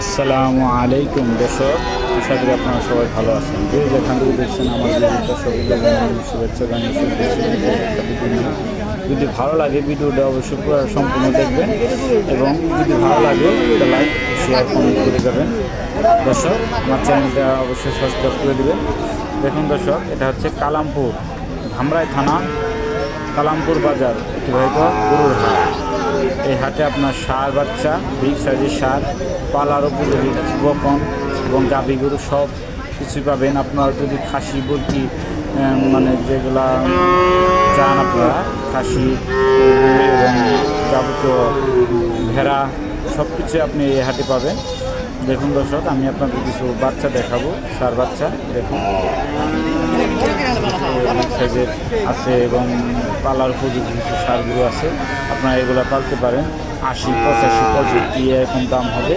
আসসালামু আলাইকুম, দর্শক। আশা করি আপনারা সবাই ভালো আছেন। যে যেখান থেকে দেখছেন আমার শুভেচ্ছা জানিয়ে একটা। যদি ভালো লাগে ভিডিওটা অবশ্যই পুরো সম্পূর্ণ দেখবেন এবং যদি ভালো লাগে একটা লাইক শেয়ার কমেন্ট করে দেবেন। দর্শক, আমার চ্যানেলটা অবশ্যই সাবস্ক্রাইব করে দেবেন। দেখুন দর্শক, এটা হচ্ছে কালামপুর, ধামরাই থানা, কালামপুর বাজার। অতিবাহিত গরুর হাট। এই হাটে আপনার সার বাচ্চা বিগ সাইজের সার, পালার উপযোগী বকন এবং গাভী গরু সব কিছুই পাবেন। আপনারা যদি খাসি বলকি মানে যেগুলা চান আপনারা, খাসি এবং যাবতীয় ভেড়া সব কিছু আপনি এই হাটে পাবেন। দেখুন দর্শক, আমি আপনাদের কিছু বাচ্চা দেখাবো, সার বাচ্চা, দেখুন। সাইজের আছে এবং পালার উপযোগী কিছু সারগুলো আছে। আপনারা এগুলো পালতে পারেন। আশি, পঁচাশি পঁয়ষট্টি এরকম দাম হবে।